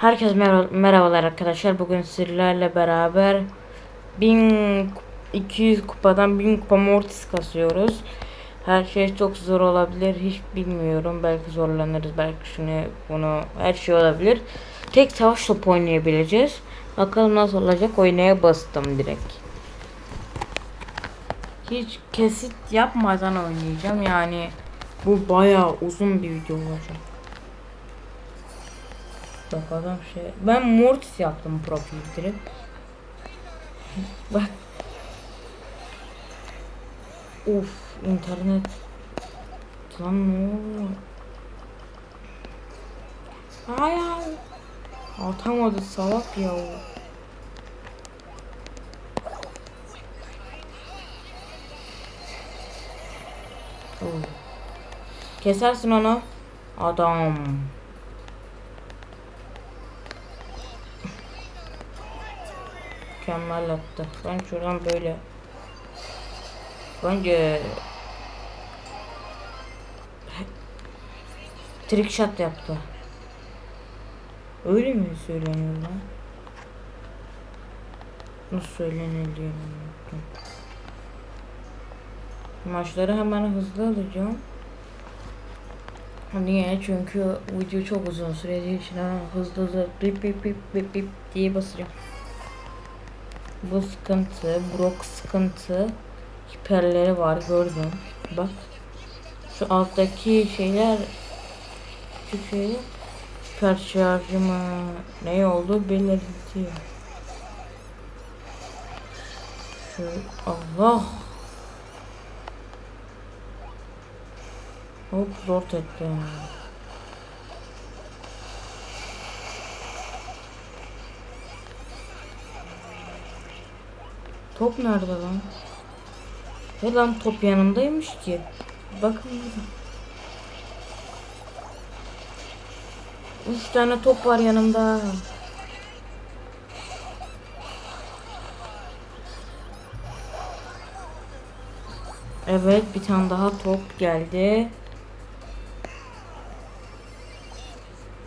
Herkes mer- merhabalar arkadaşlar. Bugün sizlerle beraber 1200 kupadan 1000 kupa mortis kasıyoruz. Her şey çok zor olabilir. Hiç bilmiyorum. Belki zorlanırız. Belki şunu bunu her şey olabilir. Tek savaş topu oynayabileceğiz. Bakalım nasıl olacak. Oynaya bastım direkt. Hiç kesit yapmadan oynayacağım. Yani bu bayağı uzun bir video olacak. Bak adam şey. Ben Mortis yaptım profil direkt. Bak. Of internet. Lan ne oluyor? Hayır. Atamadı salak ya o. Kesersin onu. Adam. Mükemmel attı. Ben şuradan böyle. Bence trick shot yaptı. Öyle mi söyleniyor lan? Nasıl söyleniliyor. Maçları hemen hızlı alacağım. Niye? Çünkü video çok uzun süreceği için hemen hızlı hızlı bip bip bip bip bip diye basacağım. Bu sıkıntı, Brock sıkıntı. Hiperleri var gördüm. Bak. Şu alttaki şeyler küçük şeyler hiper şarjımı ne oldu belirtiyor. Şu Allah. Hop zor etti. Top nerede lan? He lan top yanımdaymış ki. Bakın burada. Üç tane top var yanımda. Evet bir tane daha top geldi.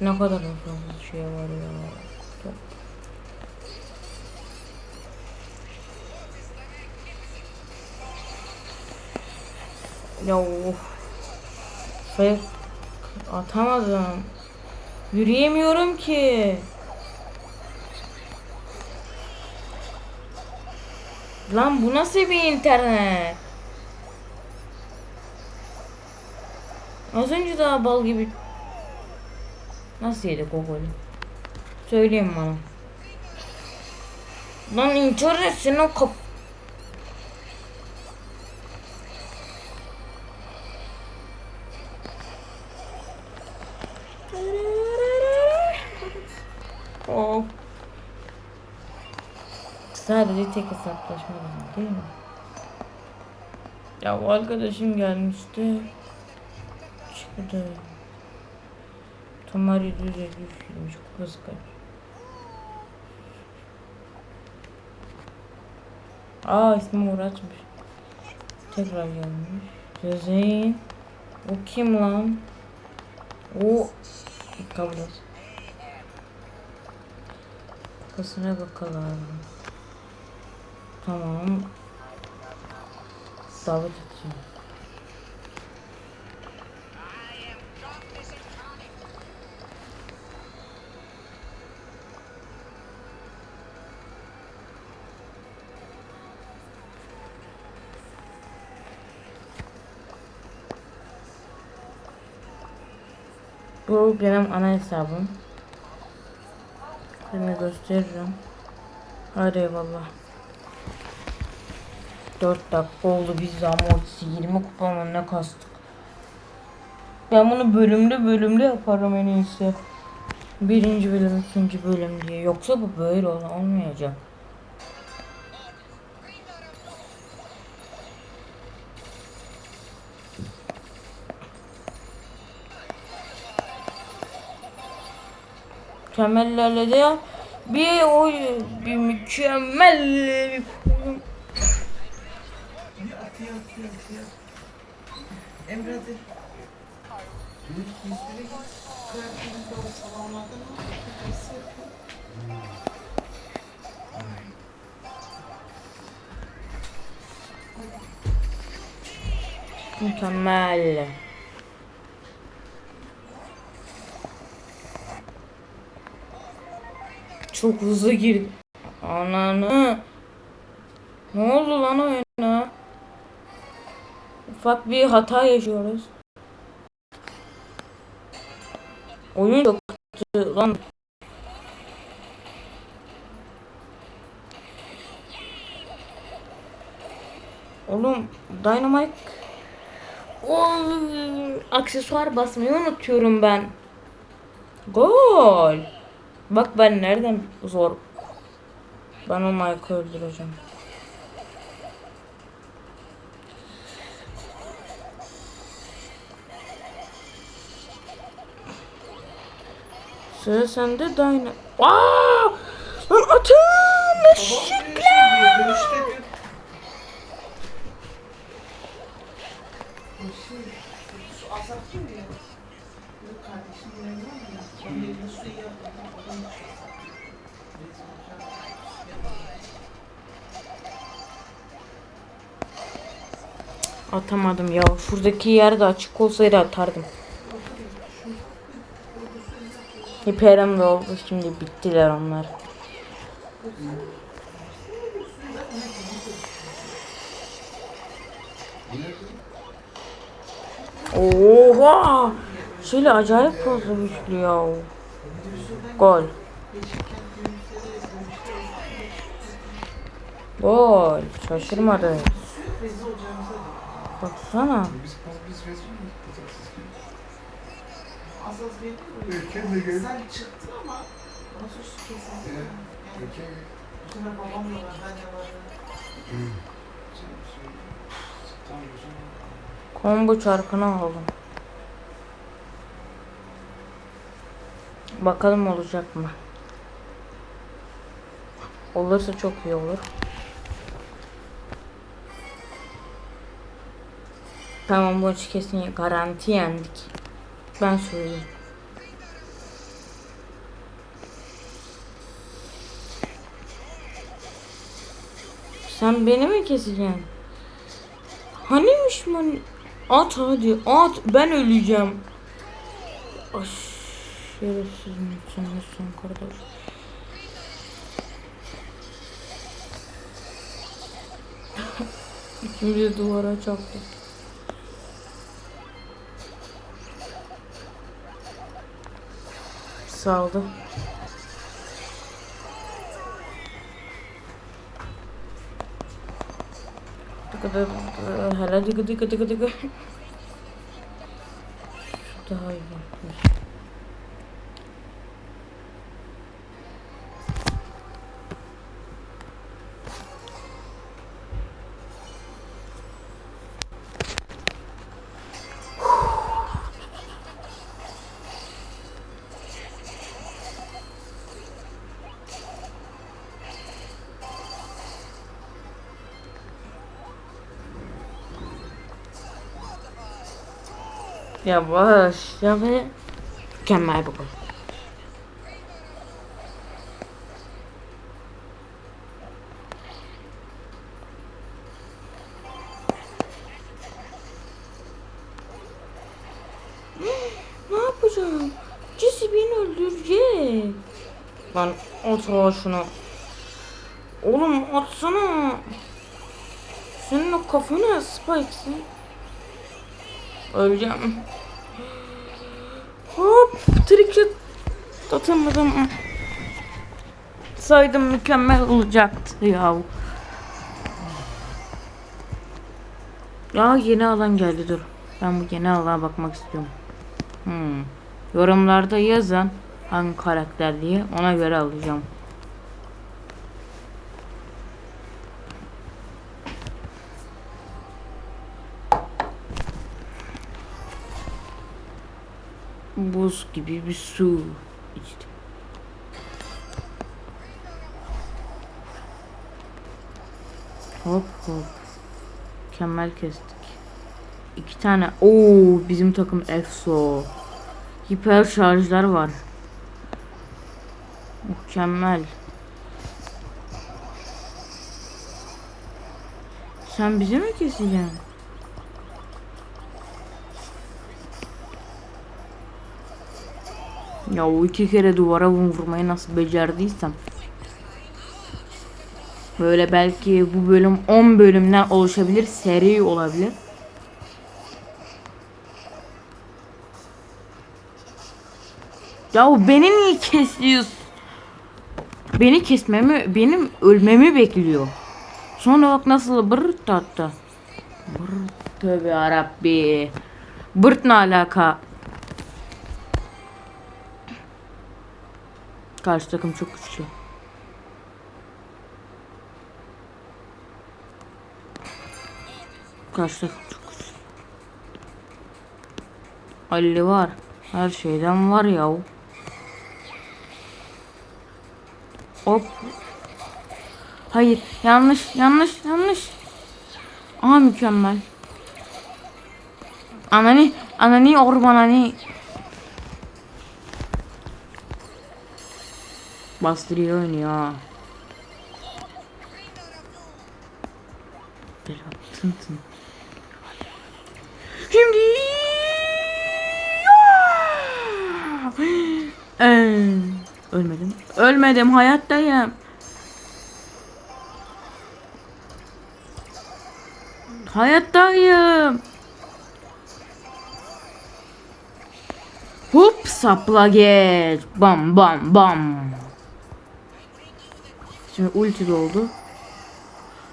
Ne kadar fazla şey var ya. Ya of. Fake atamadım. Yürüyemiyorum ki. Lan bu nasıl bir internet? Az önce daha bal gibi. Nasıl yedik o golü? Söyleyin bana. Lan internet senin o Sadece tek hesaplaşma var, değil mi? Ya o arkadaşım gelmişti. Çıktı. Tamar 753 girmiş. Kupası kaç? Aa ismi Murat'mış. Tekrar gelmiş. Zeyn. O kim lan? O kabul et. Bakalım. Tamam. Davet edeceğim. Bu benim ana hesabım. Şimdi gösteririm. Hadi eyvallah. 4 dakika oldu biz amortisi 20 kupa mı ne kastık. Ben bunu bölümde bölümde yaparım en iyisi. Birinci bölüm, ikinci bölüm diye. Yoksa bu böyle ol olmayacak. Mükemmellerle de. Bir oyun, bir mükemmel bir Bakıyorum. Emre hadi. Mükemmel. Çok hızlı girdi. Ananı. Ne oldu lan oyun? Ufak bir hata yaşıyoruz. Oyun çok lan. Oğlum Dynamite o aksesuar basmayı unutuyorum ben. Gol. Bak ben nereden zor. Ben o Mike'ı öldüreceğim. Sıra sende Dyna. Aa! Lan atın! Eşekler! Dönüşte bir... Su alsak kim diyor? Yok kardeşim yemeği var mı ya? Onun eline su iyi yapma. Oradan içiyor. Atamadım ya. Şuradaki yer de açık olsaydı atardım. Hiperim de oldu. Şimdi bittiler onlar. Oha! Şöyle acayip fazla güçlü ya. Gol. Gol. Şaşırmadı. Baksana. Biz, biz rezil miyiz? Kazanksız gibi. Az az geliyor mu? Ülkem de gel. Sen çıktın ama nasıl su kesin? Evet. Yani Ülkem bu sefer babam da var, ben de varım. Güzel. Combo çarkını aldım. Bakalım olacak mı? Olursa çok iyi olur. Tamam bu kesin garanti yendik. Ben söyleyeyim. Sen beni mi keseceksin? Hanimiş man? At hadi at ben öleceğim. Ay şerefsiz lütfen lütfen kardeş. İkimiz de duvara çarptık. Saldı. Hele tıkı tıkı tıkı tıkı. Şu daha iyi. Yavaş ya ve mükemmel bir gol. ne yapacağım? Jesse beni öldürecek. Lan at şunu. Oğlum atsana. Senin o kafana Spike'sin. Öleceğim. Hop trickshot atamadım. Saydım mükemmel olacaktı ya. Ya yeni alan geldi dur. Ben bu yeni alana bakmak istiyorum. Hmm. Yorumlarda yazın hangi karakter diye ona göre alacağım. Buz gibi bir su içtim. Hop hop. Mükemmel kestik. İki tane. Oo bizim takım EFSO. Hiper şarjlar var. Mükemmel. Sen bizi mi keseceksin? Ya o iki kere duvara vurmayı nasıl becerdiysem. Böyle belki bu bölüm 10 bölümden oluşabilir, seri olabilir. Ya beni niye kesiyorsun? Beni kesmemi, benim ölmemi bekliyor. Sonra bak nasıl bırt attı. Bırt tövbe yarabbi. Bırt ne alaka? Karşı takım çok güçlü. Karşı takım çok güçlü. Ali var. Her şeyden var ya. Hop. Hayır. Yanlış. Yanlış. Yanlış. Aha mükemmel. Anani. Anani ormanani. Bastırıyor oynuyor ha. Şimdi Ee, ölmedim. Ölmedim hayattayım. Hayattayım. Hop sapla geç. Bam bam bam. Şimdi ulti doldu.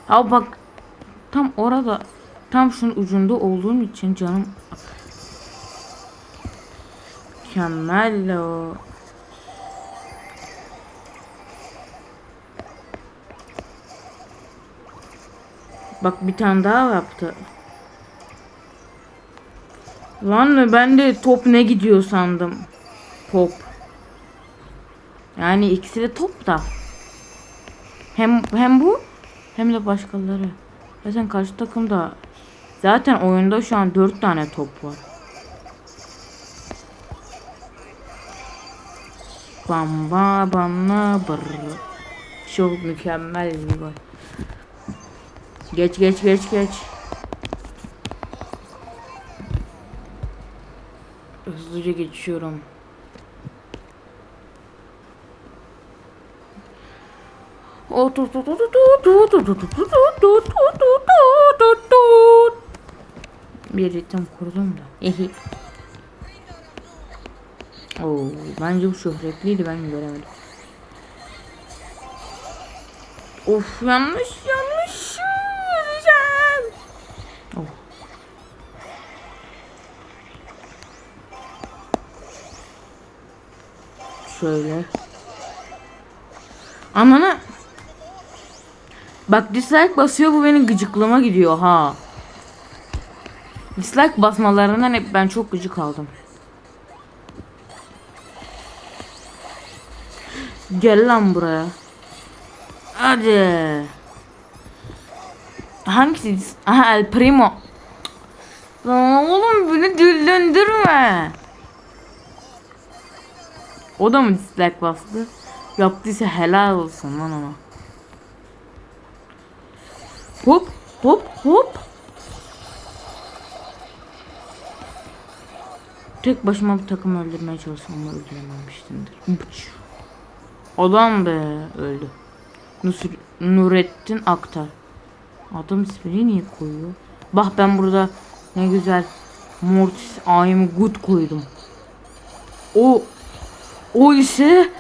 Ha bak tam orada tam şunun ucunda olduğum için canım mükemmel o. Bak bir tane daha yaptı. Lan ben de top ne gidiyor sandım. Top. Yani ikisi de top da. Hem hem bu hem de başkaları. Zaten karşı takımda zaten oyunda şu an 4 tane top var. Bamba bana bır. Çok mükemmel bir gol. Geç geç geç geç. Hızlıca geçiyorum. Bir ritim kurdum da. Ehi. Oo, bence bu şöhretliydi ben göremedim. Of yanlış yanlış. Öleceğim. Oh. Şöyle. Anana. Bak dislike basıyor bu benim gıcıklığıma gidiyor ha. Dislike basmalarından hep ben çok gıcık aldım. Gel lan buraya. Hadi. Hangisi? Aha El Primo. Lan oğlum beni dillendürme. O da mı dislike bastı? Yaptıysa helal olsun lan ona. Hop hop hop. Tek başıma bir takım öldürmeye çalışsam öldürememiştimdir. Adam be öldü. Nusr Nurettin Aktar. Adam ismini niye koyuyor? Bak ben burada ne güzel Mortis I'm good koydum. O o ise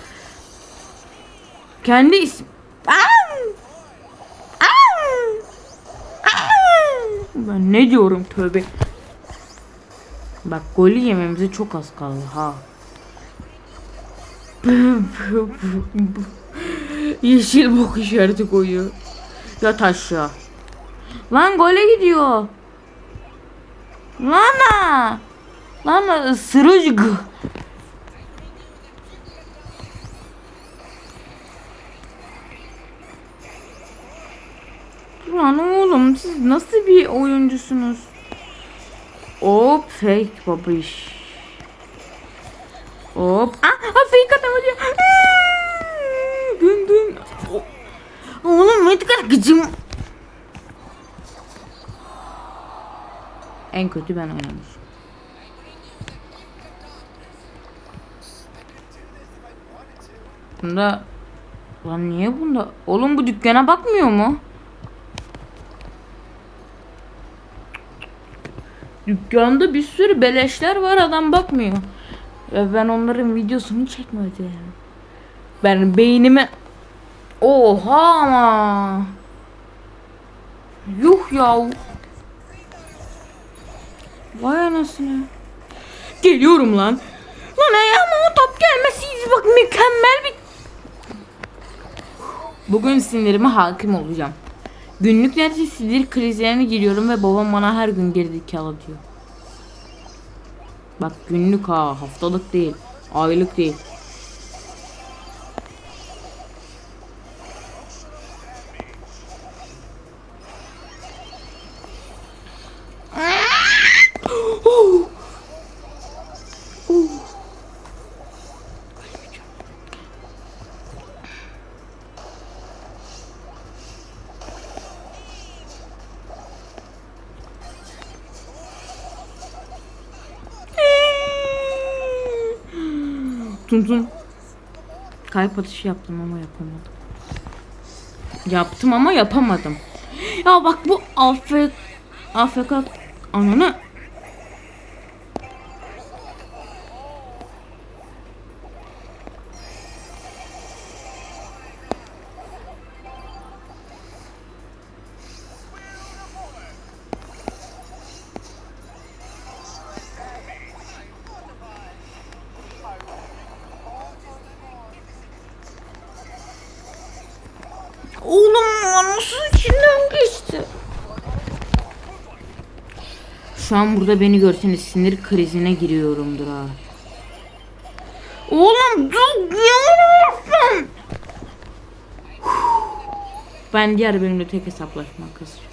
kendi ismi Ben ne diyorum tövbe. Bak golü yememize çok az kaldı ha. Yeşil bok işareti koyuyor. Yat aşağı. Lan gole gidiyor. Lana. Lana ısırıcık. Lan oğlum siz nasıl bir oyuncusunuz? Hop fake babiş. Hop. Ah, ah fake atamadı. Dün dün. Oğlum ne kadar gıcım. En kötü ben oynamışım. Bunda Lan niye bunda? Oğlum bu dükkana bakmıyor mu? Dükkanda bir sürü beleşler var adam bakmıyor. Ya ben onların videosunu çekmedim. Ben beynime Oha ama. Yuh ya. Vay anasını. Geliyorum lan. Lan ayağıma o top gelmesiydi bak mükemmel bir Bugün sinirime hakim olacağım. Günlük neredeyse sinir krizlerine giriyorum ve babam bana her gün gerizekalı diyor. Bak günlük ha haftalık değil. Aylık değil. Tun tun. Kalp atışı yaptım ama yapamadım. Yaptım ama yapamadım. Ya bak bu afk afk ananı Oğlum nasıl içinden geçti? Şu an burada beni görseniz sinir krizine giriyorumdur ha. Oğlum dur vuruyorsun? Ben diğer bölümde tek hesaplaşma kızım.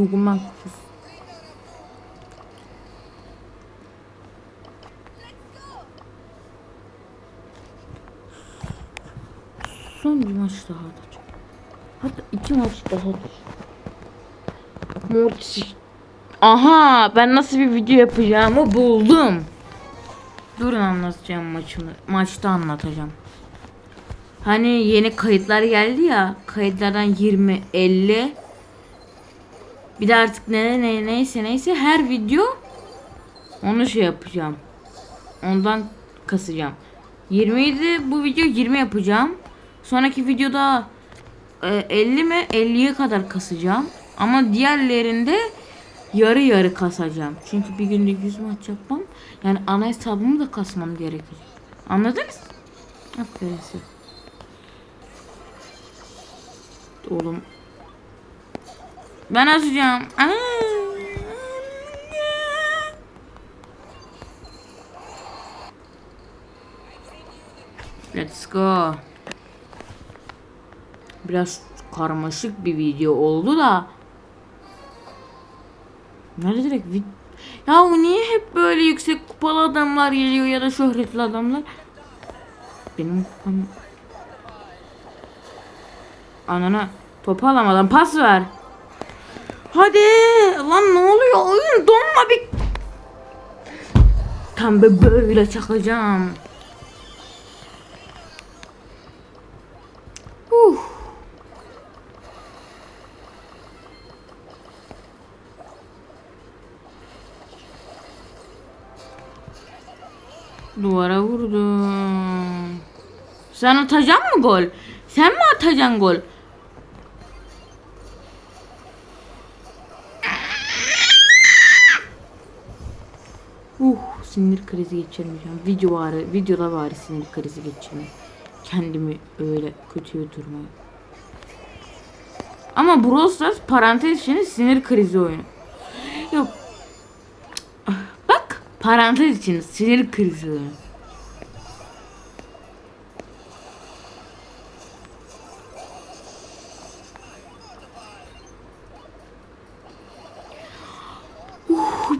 Duyguman kız. Son bir maç daha da. Hatta iki maç daha da. Mortis. Aha ben nasıl bir video yapacağımı buldum. Durun anlatacağım maçını. Maçta anlatacağım. Hani yeni kayıtlar geldi ya. Kayıtlardan 20, 50, bir de artık ne, ne neyse neyse her video onu şey yapacağım. Ondan kasacağım. 27 bu video 20 yapacağım. Sonraki videoda e, 50 mi 50'ye kadar kasacağım. Ama diğerlerinde yarı yarı kasacağım. Çünkü bir günde 100 maç yapmam. Yani ana hesabımı da kasmam gerekir. Anladınız? Aferin size. Oğlum ben açacağım. Aa. Let's go. Biraz karmaşık bir video oldu da. Nerede direkt vid Ya niye hep böyle yüksek kupalı adamlar geliyor ya da şöhretli adamlar? Benim kupam... Anana topu alamadan pas ver. Hadi lan ne oluyor oyun donma bir. Tam böyle çakacağım. Duvara vurdum. Sen atacaksın mı gol? Sen mi atacaksın gol? Uh sinir krizi geçirmeyeceğim. Video bari, videoda bari sinir krizi geçirme. Kendimi öyle kötü durmaya. Ama Brawl Stars parantez içinde sinir krizi oyunu. Yok. Bak parantez için sinir krizi oyunu.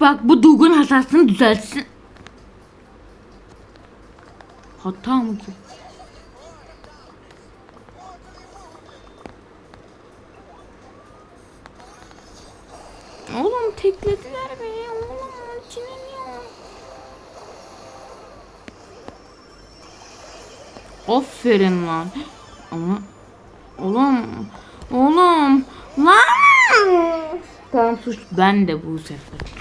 Bak bu Dug'un hatasını düzeltsin. Hata mı ki? Oğlum teklediler beni. Oğlum ultinin ya. Aferin lan. Ama oğlum oğlum lan. Tamam suç bende bu sefer.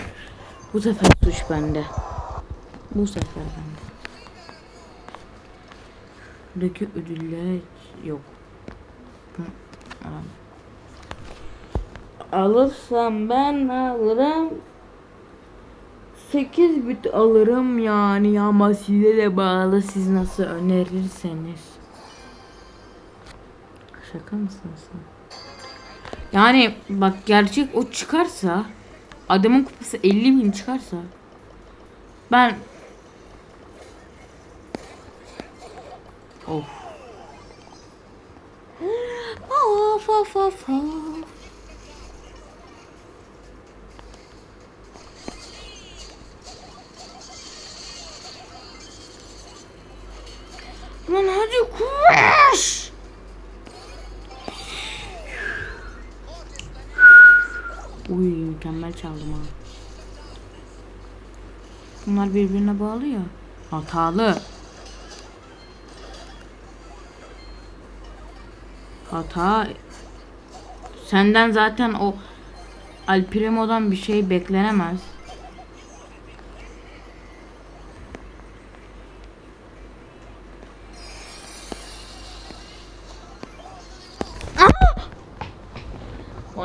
Bu sefer suç bende. Bu sefer bende. Buradaki ödüller yok. Alırsam ben alırım. 8 bit alırım yani ama size de bağlı siz nasıl önerirseniz. Şaka mısın sen? Yani bak gerçek o çıkarsa adamın kupası 50 bin çıkarsa ben Of. Of of of of. Lan hadi koş. Uy mükemmel çaldım ha. Bunlar birbirine bağlı ya. Hatalı. Hata. Senden zaten o Alprimo'dan bir şey beklenemez.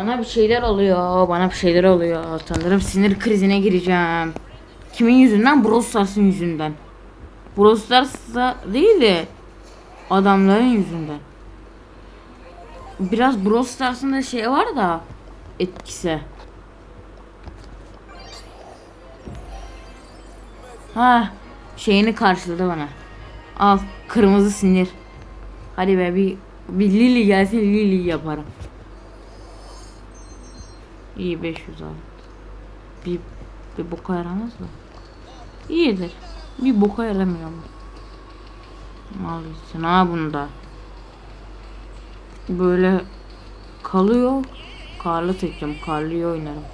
Bana bir şeyler oluyor. Bana bir şeyler oluyor. Sanırım sinir krizine gireceğim. Kimin yüzünden? Brawl yüzünden. Brawl Stars'da değil de adamların yüzünden. Biraz Brawl da şey var da etkisi. Ha şeyini karşıladı bana. Al kırmızı sinir. Hadi be bir, bir Lily gelsin Lily yaparım. İyi 500 al. Bir, bir boka yaramaz da. İyidir. Bir boka yaramıyor mu? Al gitsin ha bunda. Böyle kalıyor. Karlı seçeceğim. Karlıyı oynarım.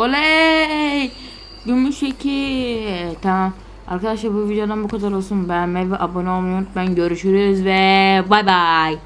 Oley! Gümüş iki. Tamam. Arkadaşlar bu videodan bu kadar olsun. Beğenmeyi ve abone olmayı unutmayın. Görüşürüz ve bay bay.